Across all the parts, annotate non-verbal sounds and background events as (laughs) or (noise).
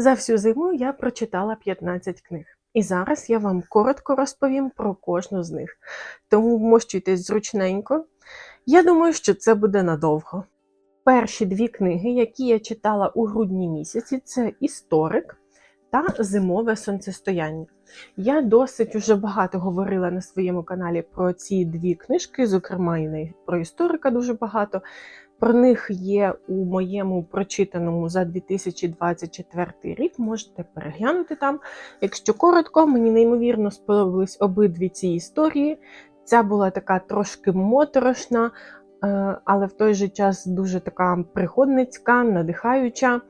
За всю зиму я прочитала 15 книг. І зараз я вам коротко розповім про кожну з них. Тому вмощуйтесь зручненько. Я думаю, що це буде надовго. Перші дві книги, які я читала у грудні місяці, це Історик та Зимове сонцестояння. Я досить уже багато говорила на своєму каналі про ці дві книжки, зокрема і про історика дуже багато. Про них є у моєму прочитаному за 2024 рік. Можете переглянути там. Якщо коротко, мені неймовірно сподобались обидві ці історії. Ця була така трошки моторошна, е, але в той же час дуже така пригодницька, надихаюча.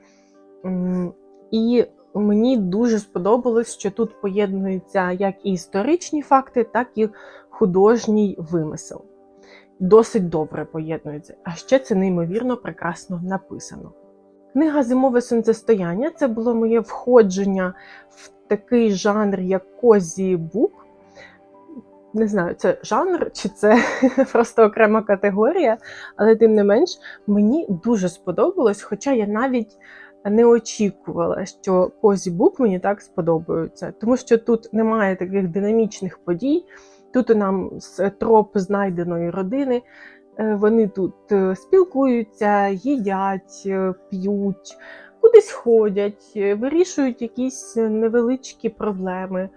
І мені дуже сподобалось, що тут поєднуються як і історичні факти, так і художній вимисел. Досить добре поєднуються, а ще це неймовірно прекрасно написано. Книга Зимове сонцестояння це було моє входження в такий жанр, як Козі Бук. Не знаю, це жанр чи це (laughs) просто окрема категорія, але тим не менш мені дуже сподобалось, хоча я навіть не очікувала, що Козі Бук мені так сподобаються, тому що тут немає таких динамічних подій. Тут нам з троп знайденої родини. Е, Вони тут е, спілкуються, їдять, е, п'ють, кудись ходять, е, вирішують якісь невеличкі проблеми.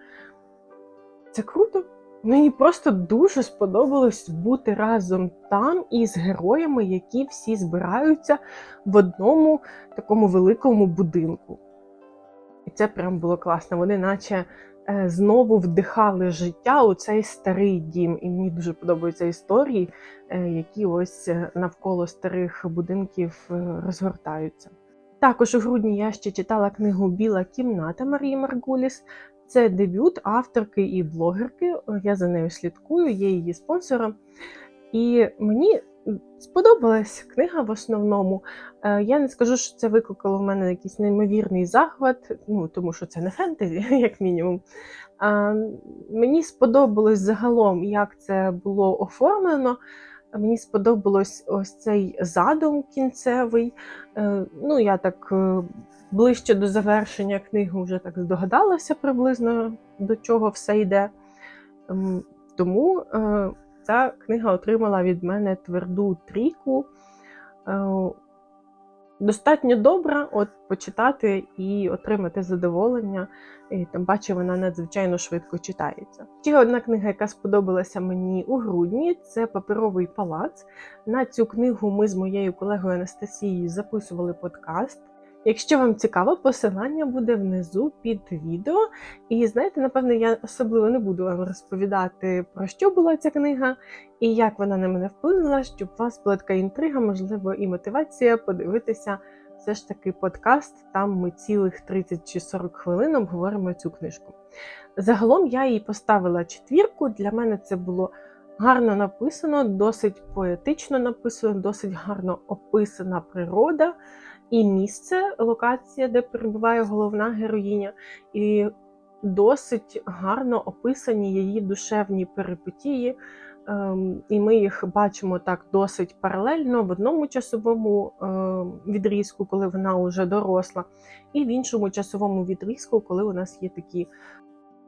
Це круто. Мені просто дуже сподобалось бути разом там із героями, які всі збираються в одному такому великому будинку. І це прям було класно. Вони наче е, знову вдихали життя у цей старий дім. І мені дуже подобаються історії, е, які ось е, навколо старих будинків е, розгортаються. Також у грудні я ще читала книгу Біла кімната Марії Маргуліс. Це дебют авторки і блогерки. Я за нею слідкую, є її спонсором. І мені сподобалась книга в основному. Е, Я не скажу, що це викликало в мене якийсь неймовірний захват, ну тому що це не фентезі, (laughs) як мінімум. А, Мені сподобалось загалом, як це було оформлено. Мені сподобалось ось цей задум кінцевий. Е, Ну, я так е, ближче до завершення книги вже так здогадалася приблизно до чого все йде. Тому е, ця книга отримала від мене тверду трійку. Е, Достатньо добра от почитати і отримати задоволення. І тим паче вона надзвичайно швидко читається. Ще одна книга, яка сподобалася мені у грудні, це Паперовий палац. На цю книгу ми з моєю колегою Анастасією записували подкаст. Якщо вам цікаво, посилання буде внизу під відео. І знаєте, напевно, я особливо не буду вам розповідати, про що була ця книга і як вона на мене вплинула, щоб у вас була така інтрига, можливо, і мотивація подивитися все ж таки подкаст. Там ми цілих 30 чи 40 хвилин обговоримо цю книжку. Загалом я їй поставила четвірку. Для мене це було гарно написано, досить поетично написано, досить гарно описана природа і місце, локація, де перебуває головна героїня, і досить гарно описані її душевні перипетії. Ем, І ми їх бачимо так досить паралельно в одному часовому ем, відрізку, коли вона вже доросла, і в іншому часовому відрізку, коли у нас є такі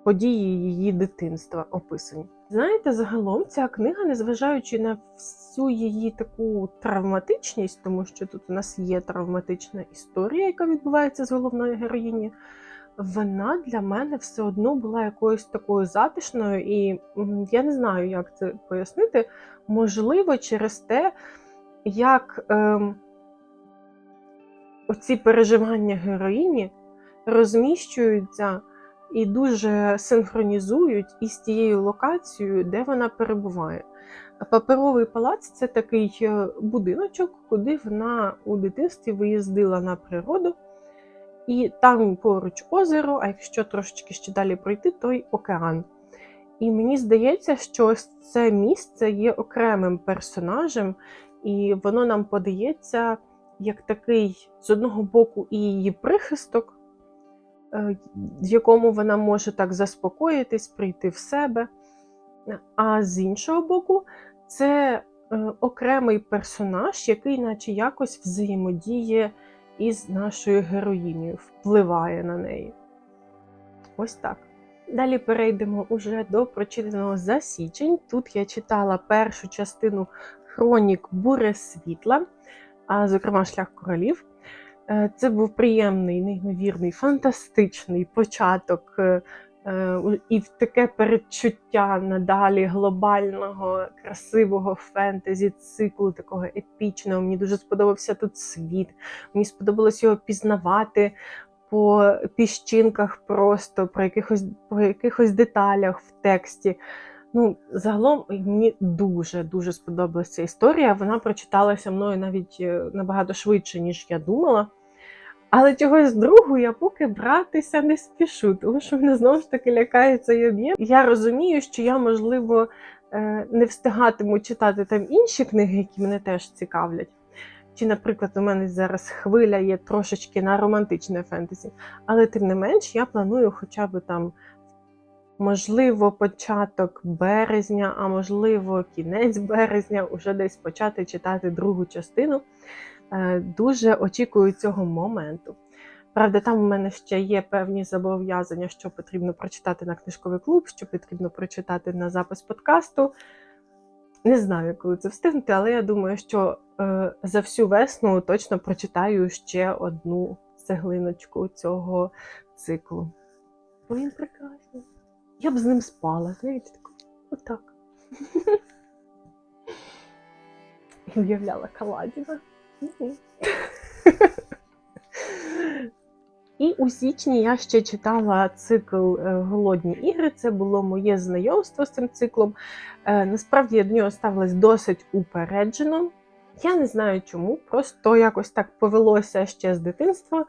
події її дитинства описані. Знаєте, загалом ця книга, незважаючи на всю її таку травматичність, тому що тут у нас є травматична історія, яка відбувається з головною героїнею, вона для мене все одно була якоюсь такою затишною, і я не знаю, як це пояснити. Можливо, через те, як ем, оці переживання героїні розміщуються і дуже синхронізують із тією локацією, де вона перебуває. Паперовий палац це такий е, будиночок, куди вона у дитинстві виїздила на природу, і там поруч озеро, а якщо трошечки ще далі пройти, то й океан. І мені здається, що ось це місце є окремим персонажем, і воно нам подається як такий, з одного боку, і її прихисток, в якому вона може так заспокоїтись, прийти в себе. А з іншого боку, це е, окремий персонаж, який, наче якось взаємодіє із нашою героїнею, впливає на неї. Ось так. Далі перейдемо уже до прочитаного за січень. Тут я читала першу частину хронік Буре світла, а зокрема Шлях королів. Е, Це був приємний, неймовірний, фантастичний початок е, е, і в таке передчуття надалі глобального, красивого фентезі циклу, такого епічного. Мені дуже сподобався тут світ. Мені сподобалось його пізнавати по піщинках просто, про якихось, по якихось деталях в тексті. Ну, загалом мені дуже дуже сподобалася ця історія. Вона прочиталася мною навіть е, набагато швидше, ніж я думала. Але чогось другу я поки братися не спішу, тому що мене знову ж таки лякає цей об'єм. Я розумію, що я, можливо, е, не встигатиму читати там інші книги, які мене теж цікавлять. Чи, наприклад, у мене зараз хвиля є трошечки на романтичне фентезі. Але тим не менш, я планую хоча б там, можливо, початок березня, а можливо, кінець березня, уже десь почати читати другу частину. Е, Дуже очікую цього моменту. Правда, там у мене ще є певні зобов'язання, що потрібно прочитати на книжковий клуб, що потрібно прочитати на запис подкасту. Не знаю, коли це встигнути, але я думаю, що е, за всю весну точно прочитаю ще одну цеглиночку цього циклу. Він прекрасний. Я б з ним спала, знаєте, тако, отак. (laughs) І уявляла Каладіна. І у січні я ще читала цикл е, Голодні ігри. Це було моє знайомство з цим циклом. Е, Насправді я до нього ставилась досить упереджено. Я не знаю чому, просто якось так повелося ще з дитинства,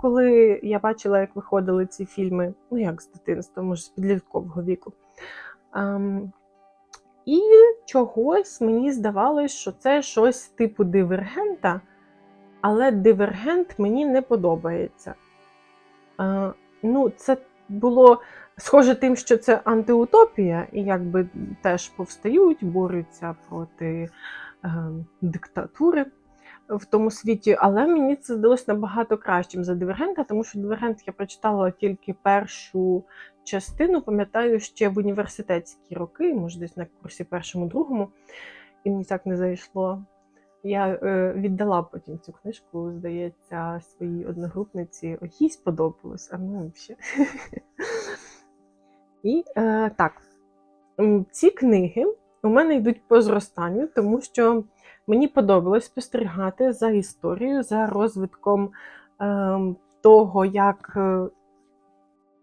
коли я бачила, як виходили ці фільми, ну як з дитинства, може, з підліткового віку. Ем, і чогось мені здавалось, що це щось типу дивергента, але дивергент мені не подобається. Е, ну, це було схоже тим, що це антиутопія, і якби теж повстають, борються проти е, диктатури в тому світі, але мені це здалося набагато кращим за дивергента, тому що дивергент я прочитала тільки першу частину, пам'ятаю, ще в університетські роки, може десь на курсі першому-другому, і мені так не зайшло. Я е, віддала потім цю книжку, здається, своїй одногрупниці. О, їй сподобалось, а мені взагалі. (laughs) І е, так, ці книги у мене йдуть по зростанню, тому що мені подобалось спостерігати за історією, за розвитком е, того, як е,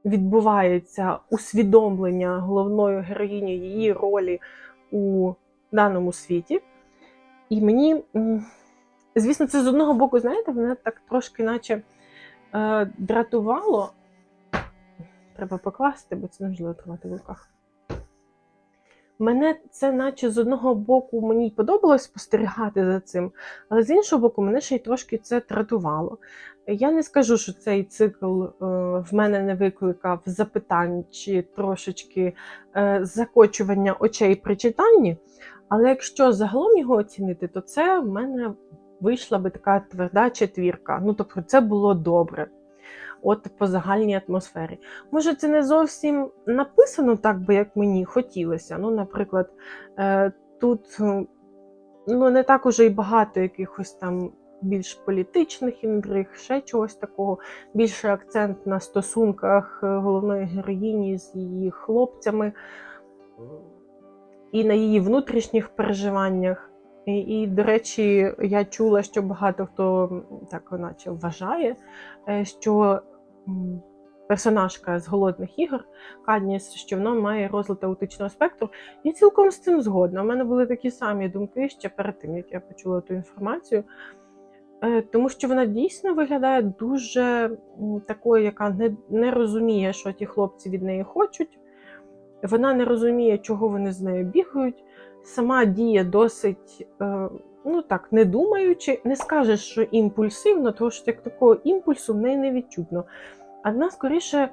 відбувається усвідомлення головної героїні її ролі у даному світі. І мені, звісно, це з одного боку, знаєте, мене так трошки наче е, дратувало. Треба покласти, бо це неможливо тримати в руках. Мене це, наче з одного боку, мені подобалось спостерігати за цим, але з іншого боку, мене ще й трошки це дратувало. Я не скажу, що цей цикл е, в мене не викликав запитань чи трошечки е, закочування очей при читанні. Але якщо загалом його оцінити, то це в мене вийшла би така тверда четвірка. Ну, тобто, це було добре. От по загальній атмосфері. Може, це не зовсім написано так, би як мені хотілося. Ну, наприклад, е, тут ну, не так уже й багато якихось там більш політичних інтриг, ще чогось такого. Більше акцент на стосунках е, головної героїні з її хлопцями і на її внутрішніх переживаннях. І, і, до речі, я чула, що багато хто так наче вважає, е, що персонажка з голодних ігор Кадніс, що вона має розлад аутичного спектру. Я цілком з цим згодна. У мене були такі самі думки ще перед тим, як я почула ту інформацію. Е, Тому що вона дійсно виглядає дуже такою, яка не, не розуміє, що ті хлопці від неї хочуть. Вона не розуміє, чого вони з нею бігають. Сама діє досить, е, ну так, не думаючи, не скажеш, що імпульсивно, тому що як такого імпульсу в неї не відчутно. А вона скоріше,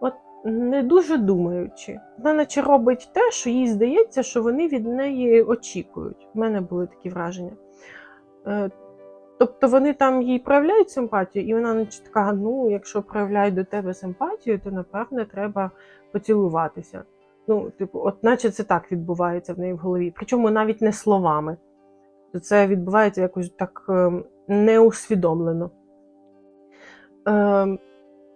от не дуже думаючи. Вона наче робить те, що їй здається, що вони від неї очікують. У мене були такі враження. Е, тобто вони там їй проявляють симпатію, і вона наче така: ну, якщо проявляють до тебе симпатію, то напевне треба поцілуватися. Ну, типу, от наче це так відбувається в неї в голові. Причому навіть не словами. Це відбувається якось так ем, неусвідомлено. Ем,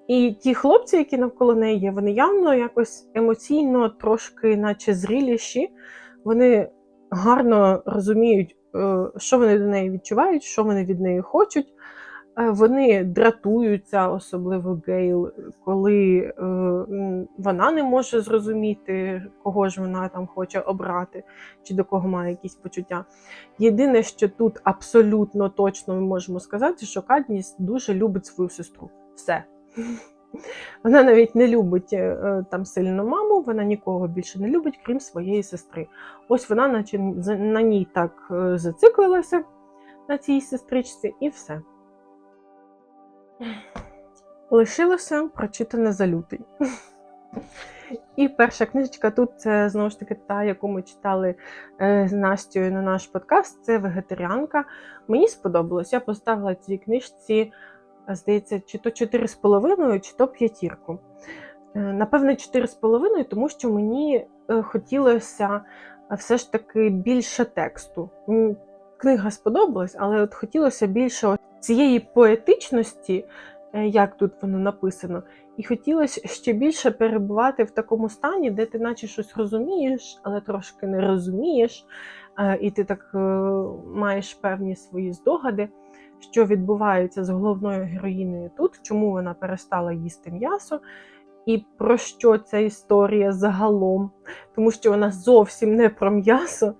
і ті хлопці, які навколо неї є, вони явно якось емоційно, трошки, наче зріліші, вони гарно розуміють, е, що вони до неї відчувають, що вони від неї хочуть. Е, Вони дратуються, особливо Гейл, коли е, вона не може зрозуміти, кого ж вона там хоче обрати, чи до кого має якісь почуття. Єдине, що тут абсолютно точно ми можемо сказати, що Кадніс дуже любить свою сестру. Все. (laughs) Вона навіть не любить е, там сильно маму, вона нікого більше не любить, крім своєї сестри. Ось вона, наче на ній так е, зациклилася, на цій сестричці, і все. Лишилося прочитане за лютий. І перша книжечка тут це знову ж таки та, яку ми читали е, з Настю на наш подкаст. Це вегетаріанка. Мені сподобалось. Я поставила цій книжці, е, здається, чи то 4,5, чи то п'ятірку. Е, Напевне, 4,5, тому що мені хотілося все ж таки більше тексту. Книга сподобалась, але от хотілося більше цієї поетичності, е, як тут воно написано, і хотілося ще більше перебувати в такому стані, де ти наче щось розумієш, але трошки не розумієш, е, і ти так е, маєш певні свої здогади, що відбувається з головною героїнею тут, чому вона перестала їсти м'ясо, і про що ця історія загалом, тому що вона зовсім не про м'ясо,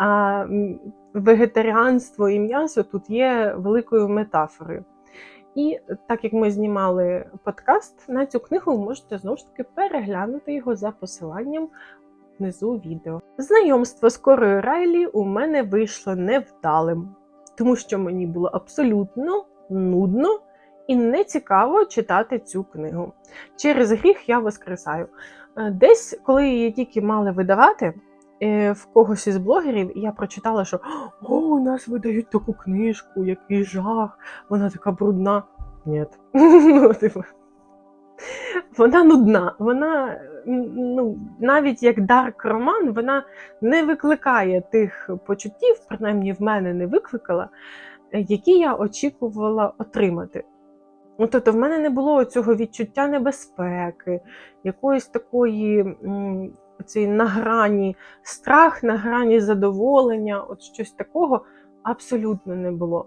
а вегетаріанство і м'ясо тут є великою метафорою. І так як ми знімали подкаст на цю книгу, ви можете знову ж таки переглянути його за посиланням внизу відео. Знайомство з Корою Райлі у мене вийшло невдалим, тому що мені було абсолютно нудно і не цікаво читати цю книгу. Через гріх я воскресаю. Е, Десь, коли її тільки мали видавати, в когось із блогерів і я прочитала, що о, у нас видають таку книжку, який жах, вона така брудна. Ні. (laughs) Ну, типу, вона нудна. Вона ну, навіть як дарк роман, вона не викликає тих почуттів, принаймні в мене не викликала, е, які я очікувала отримати. Ну, тобто, в мене не було цього відчуття небезпеки, якоїсь такої цієї на грані страх, на грані задоволення, от щось такого абсолютно не було.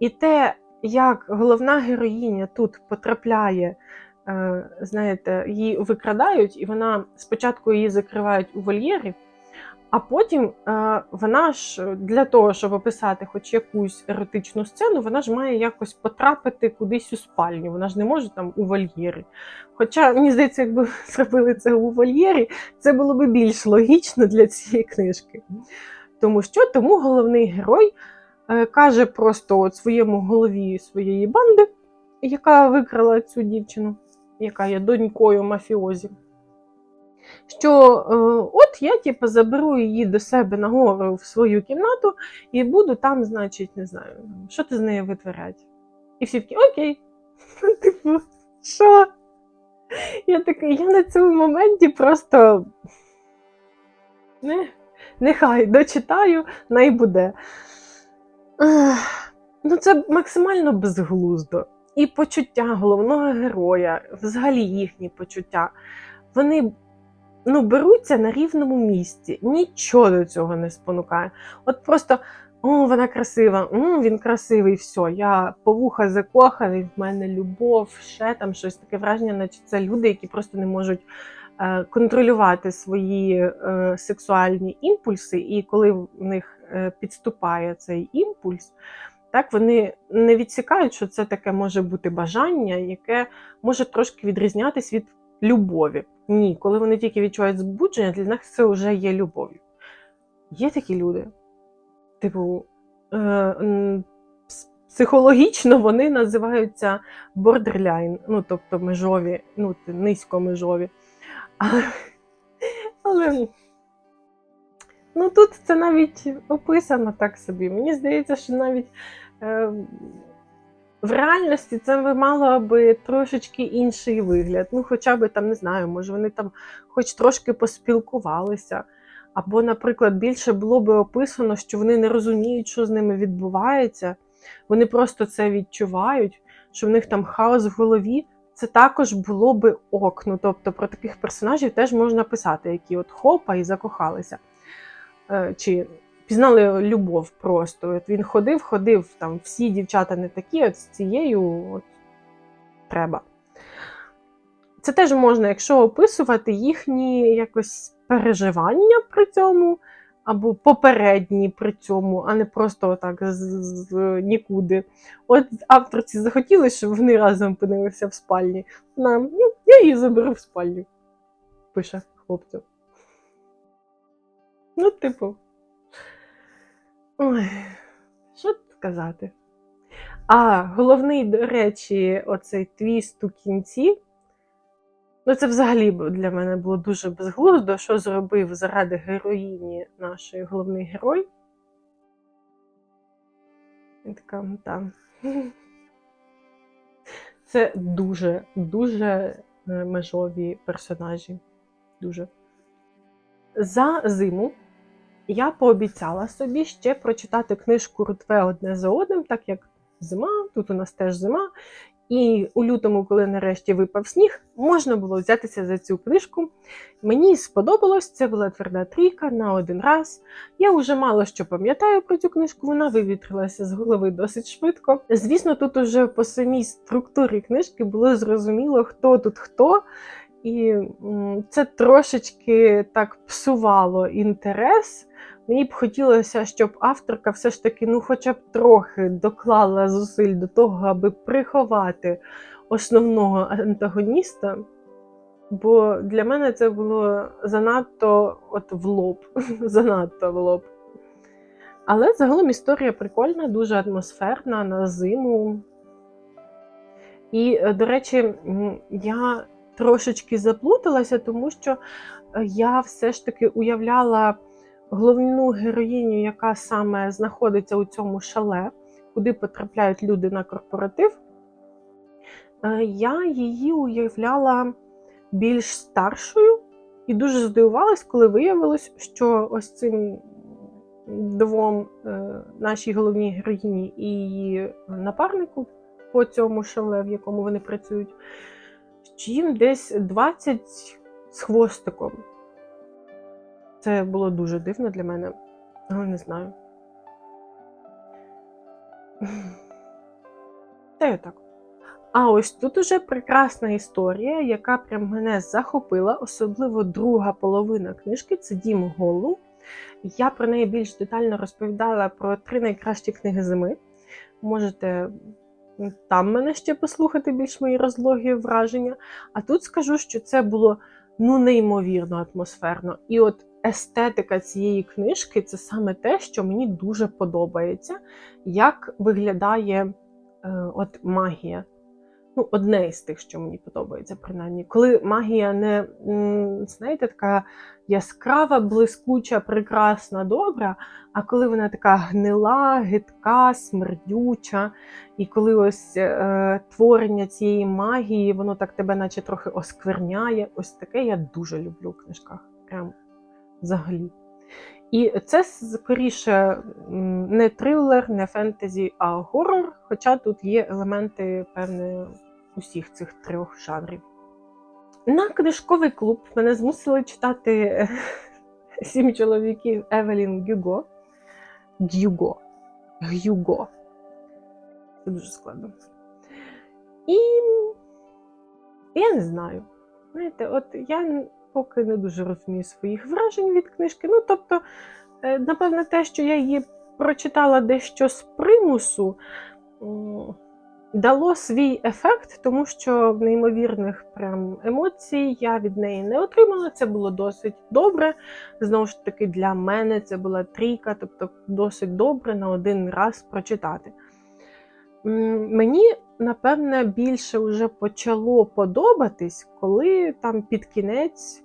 І те, як головна героїня тут потрапляє, е, знаєте, її викрадають, і вона спочатку її закривають у вольєрі, а потім е, вона ж для того, щоб описати хоч якусь еротичну сцену, вона ж має якось потрапити кудись у спальню. Вона ж не може там у вольєрі. Хоча, мені здається, якби (laughs) зробили це у вольєрі, це було б більш логічно для цієї книжки. Тому що тому головний герой е, каже просто от своєму голові своєї банди, яка викрала цю дівчину, яка є донькою мафіозі. Що е, от я типу, заберу її до себе нагору в свою кімнату і буду там, значить, не знаю, що ти з нею витворяти. І всі такі, окей. (laughs) Типу, що? Я такий, я на цьому моменті просто не, нехай дочитаю, най буде. Ну, це максимально безглуздо. І почуття головного героя, взагалі їхні почуття, вони ну, беруться на рівному місці. Нічого до цього не спонукає. От просто о, вона красива, м, він красивий, все, я по вуха закоханий, в мене любов, ще там щось таке враження, наче це люди, які просто не можуть е, контролювати свої е, сексуальні імпульси, і коли в них е, підступає цей імпульс, так вони не відсікають, що це таке може бути бажання, яке може трошки відрізнятись від любові. Ні, коли вони тільки відчувають збудження, для них це вже є любов'ю. Є такі люди. Типу, е, психологічно вони називаються borderline, ну тобто межові, ну, низькомежові. Але, але ну, тут це навіть описано так собі. Мені здається, що навіть е, в реальності це мало би трошечки інший вигляд. Ну, хоча б там, не знаю, може вони там хоч трошки поспілкувалися. Або, наприклад, більше було би описано, що вони не розуміють, що з ними відбувається. Вони просто це відчувають, що в них там хаос в голові. Це також було би ок. Ну, тобто про таких персонажів теж можна писати, які от хопа і закохалися. Е, Чи пізнали любов просто. От він ходив, ходив, там всі дівчата не такі, от з цією от, треба. Це теж можна, якщо описувати їхні якось переживання при цьому, або попередні при цьому, а не просто отак з, з, з нікуди. От авторці захотіли, щоб вони разом опинилися в спальні. На, ну, я її заберу в спальню, пише хлопцю. Ну, типу. Ой, що тут сказати? А головний, до речі, оцей твіст у кінці. Ну, це взагалі для мене було дуже безглуздо, що зробив заради героїні наш головний герой. І така, «М, та. Це дуже, дуже е, межові персонажі. Дуже. За зиму я пообіцяла собі ще прочитати книжку Рутве одне за одним, так як зима, тут у нас теж зима. І у лютому, коли нарешті випав сніг, можна було взятися за цю книжку. Мені сподобалось, це була тверда трійка на один раз. Я вже мало що пам'ятаю про цю книжку, вона вивітрилася з голови досить швидко. Звісно, тут уже по самій структурі книжки було зрозуміло, хто тут хто. І це трошечки так псувало інтерес. Мені б хотілося, щоб авторка все ж таки, ну, хоча б трохи доклала зусиль до того, аби приховати основного антагоніста. Бо для мене це було занадто от в лоб. (laughs) занадто в лоб. Але загалом історія прикольна, дуже атмосферна на зиму. І, е, до речі, я трошечки заплуталася, тому що е, я все ж таки уявляла головну героїню, яка саме знаходиться у цьому шале, куди потрапляють люди на корпоратив. Е, Я її уявляла більш старшою і дуже здивувалась, коли виявилось, що ось цим двом е, нашій головній героїні і її напарнику по цьому шале, в якому вони працюють, їм десь 20 з хвостиком. Це було дуже дивно для мене, але не знаю. (laughs) Та й так. А ось тут уже прекрасна історія, яка прям мене захопила, особливо друга половина книжки це Дім Голу. Я про неї більш детально розповідала про три найкращі книги зими. Можете там мене ще послухати більш мої розлоги враження. А тут скажу, що це було ну неймовірно атмосферно. І от естетика цієї книжки це саме те, що мені дуже подобається, як виглядає е, от магія. Ну, одне із тих, що мені подобається, принаймні. Коли магія не, знаєте, така яскрава, блискуча, прекрасна, добра, а коли вона така гнила, гидка, смердюча, і коли ось е, творення цієї магії, воно так тебе наче трохи оскверняє. Ось таке я дуже люблю в книжках. Прям взагалі. І це скоріше не трилер, не фентезі, а горор, хоча тут є елементи певне усіх цих трьох жанрів. На книжковий клуб мене змусили читати (laughs) сім чоловіків Евелін Гюго. Гюго. Гюго. Це дуже складно. І я не знаю. Знаєте, от я поки не дуже розумію своїх вражень від книжки. Ну, тобто, е, напевно, те, що я її прочитала дещо з примусу, дало свій ефект, тому що неймовірних прям емоцій я від неї не отримала. Це було досить добре. Знову ж таки, для мене це була трійка, тобто досить добре на один раз прочитати. Мені, напевне, більше вже почало подобатись, коли там під кінець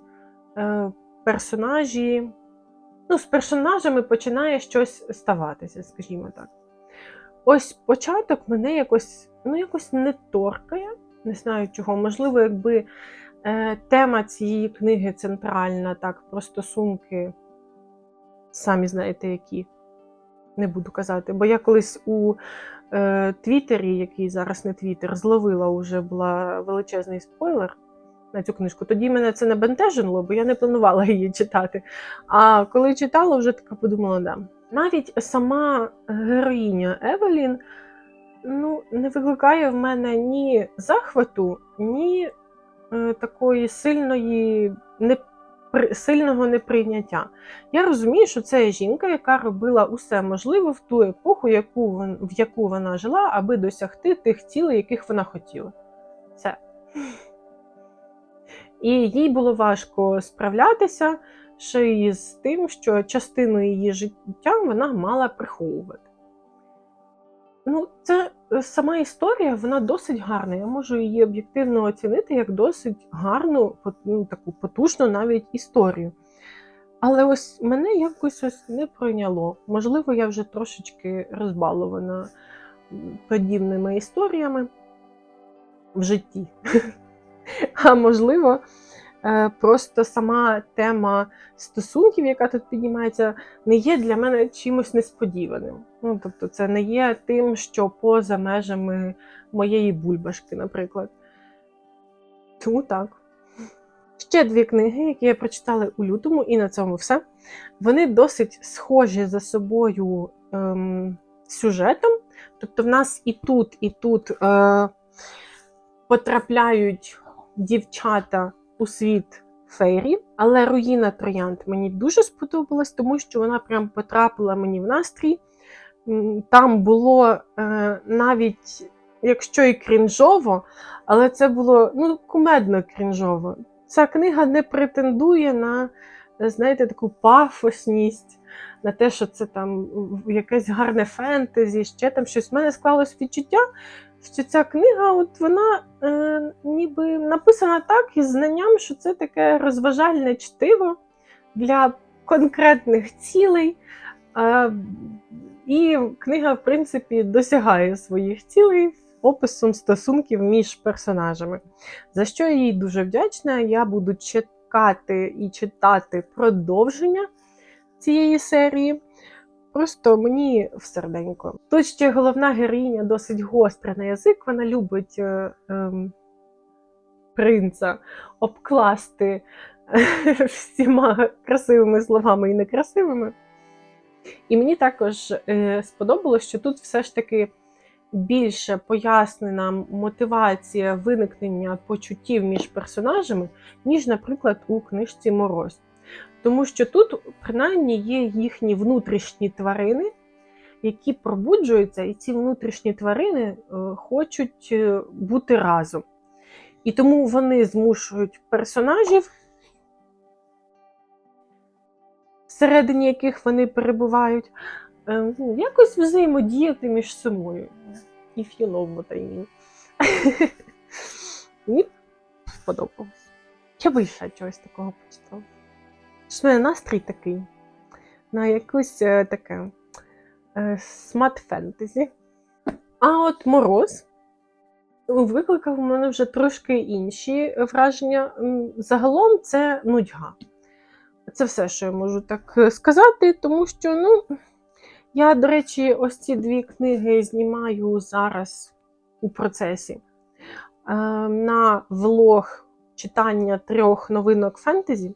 е, персонажі. Ну, з персонажами починає щось ставатися, скажімо так. Ось початок мене якось, ну, якось не торкає. Не знаю чого. Можливо, якби е, тема цієї книги центральна, так, про стосунки, самі знаєте, які. Не буду казати, бо я колись у е, Твіттері, який зараз не Твіттер, зловила вже була величезний спойлер на цю книжку. Тоді мене це не бентежило, бо я не планувала (laughs) її читати. А коли читала, вже така подумала, да. Навіть сама героїня Евелін ну, не викликає в мене ні захвату, ні е, такої сильної не, сильного неприйняття. Я розумію, що це жінка, яка робила усе можливе в ту епоху, яку в яку вона жила, аби досягти тих цілей, яких вона хотіла. Все. І їй було важко справлятися ще й з тим, що частину її життя вона мала приховувати. Ну, це е, сама історія, вона досить гарна. Я можу її об'єктивно оцінити як досить гарну, ну, таку потужну навіть історію. Але ось мене якось ось не пройняло. Можливо, я вже трошечки розбалована подібними історіями в житті. (laughs) А можливо, е, просто сама тема стосунків, яка тут піднімається, не є для мене чимось несподіваним. Ну, тобто, це не є тим, що поза межами моєї бульбашки, наприклад. Тому так. Ще дві книги, які я прочитала у лютому, і на цьому все. Вони досить схожі за собою ем, сюжетом. Тобто, в нас і тут, і тут е, потрапляють дівчата у світ фейрі, але руїна троянд мені дуже сподобалась, тому що вона прям потрапила мені в настрій. Там було е, навіть, якщо і крінжово, але це було ну, кумедно крінжово. Ця книга не претендує на, знаєте, таку пафосність, на те, що це там якесь гарне фентезі, ще там щось. У мене склалось відчуття, що ця книга, от вона е, ніби написана так із знанням, що це таке розважальне чтиво для конкретних цілей. Е, і книга, в принципі, досягає своїх цілей описом стосунків між персонажами. За що я їй дуже вдячна. Я буду чекати і читати продовження цієї серії. Просто мені в серденько. Тут ще головна героїня досить гостра на язик. Вона любить е, ем, принца обкласти е, (laughs) всіма красивими словами і некрасивими. І мені також е, сподобалось, що тут все ж таки більше пояснена мотивація виникнення почуттів між персонажами, ніж, наприклад, у книжці Мороз. Тому що тут, принаймні, є їхні внутрішні тварини, які пробуджуються, і ці внутрішні тварини е, хочуть е, бути разом. І тому вони змушують персонажів, всередині яких вони перебувають, е, ну, якось взаємодіяти між собою. If you know what I mean. (laughs) Мені сподобалось. Я ще чогось такого почитала. Що настрій такий на якусь е, таке е, смат-фентезі. А от мороз викликав у мене вже трошки інші враження. Загалом це нудьга. Це все, що я можу так е, сказати, тому що, ну, я, до речі, ось ці дві книги знімаю зараз у процесі на влог читання трьох новинок фентезі.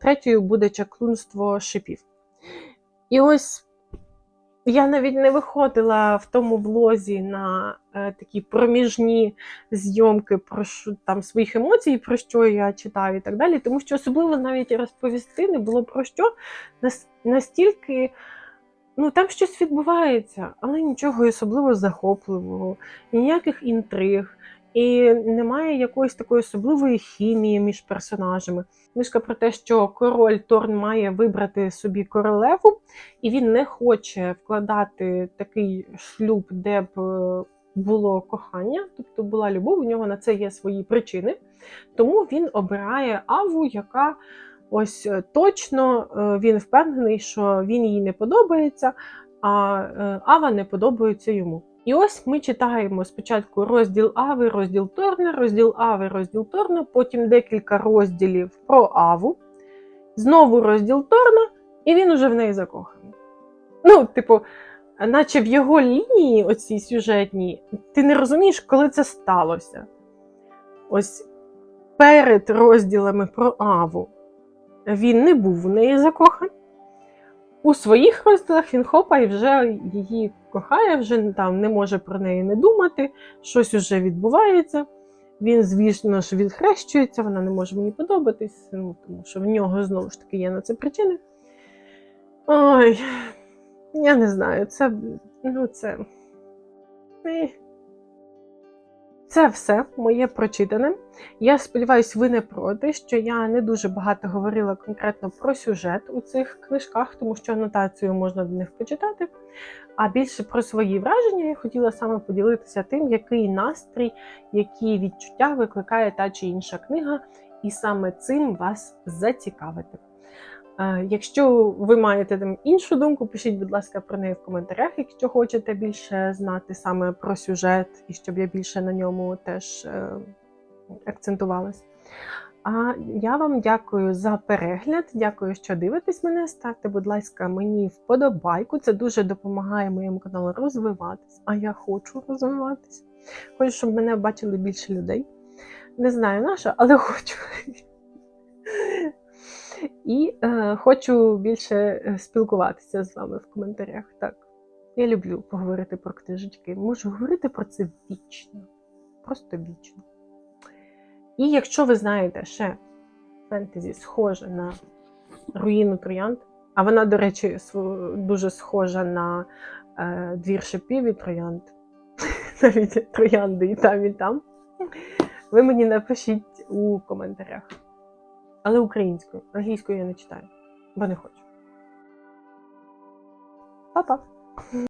Третьою буде чаклунство шипів. І ось я навіть не виходила в тому влозі на е, такі проміжні зйомки про що, там своїх емоцій, про що я читаю і так далі, тому що особливо навіть розповісти не було про що настільки. Ну, там щось відбувається, але нічого особливо захопливого, ніяких інтриг, і немає якоїсь такої особливої хімії між персонажами. Книжка про те, що король Торн має вибрати собі королеву, і він не хоче вкладати такий шлюб, де б е, було кохання, тобто була любов, у нього на це є свої причини. Тому він обирає Аву, яка ось е, точно е, він впевнений, що він їй не подобається. а Ава не подобається йому. І ось ми читаємо спочатку розділ Ави, розділ Торна, розділ Ави, розділ Торна, потім декілька розділів про Аву, знову розділ Торна, і він уже в неї закоханий. Ну, типу, наче в його лінії, оцій сюжетній, ти не розумієш, коли це сталося. Ось перед розділами про Аву він не був в неї закоханий. У своїх розділах він хопа і вже її кохає, вже там не може про неї не думати, щось уже відбувається. Він, звісно ж, відхрещується, вона не може мені подобатись, ну, тому що в нього знову ж таки є на це причини. Ой, я не знаю, це. Ну, це. Е. Це все моє прочитане. Я сподіваюся, ви не проти, що я не дуже багато говорила конкретно про сюжет у цих книжках, тому що анотацію можна в них почитати. А більше про свої враження я хотіла саме поділитися тим, який настрій, які відчуття викликає та чи інша книга, і саме цим вас зацікавити. Е, Якщо ви маєте там іншу думку, пишіть, будь ласка, про неї в коментарях, якщо хочете більше знати саме про сюжет, і щоб я більше на ньому теж е, акцентувалась. А я вам дякую за перегляд. Дякую, що дивитесь мене. Ставте, будь ласка, мені вподобайку. Це дуже допомагає моєму каналу розвиватись. А я хочу розвиватись. Хочу, щоб мене бачили більше людей. Не знаю на що, але (laughs) хочу. І е, хочу більше е, спілкуватися з вами в коментарях. Так, я люблю поговорити про книжечки. Можу говорити про це вічно. Просто вічно. І якщо ви знаєте ще фентезі схоже на руїну троянд, а вона, до речі, дуже схожа на е, двір шипів і троянд, (laughs) навіть троянди і там, і там, ви мені напишіть у коментарях. Але українською, англійською я не читаю, бо не хочу. Па-па!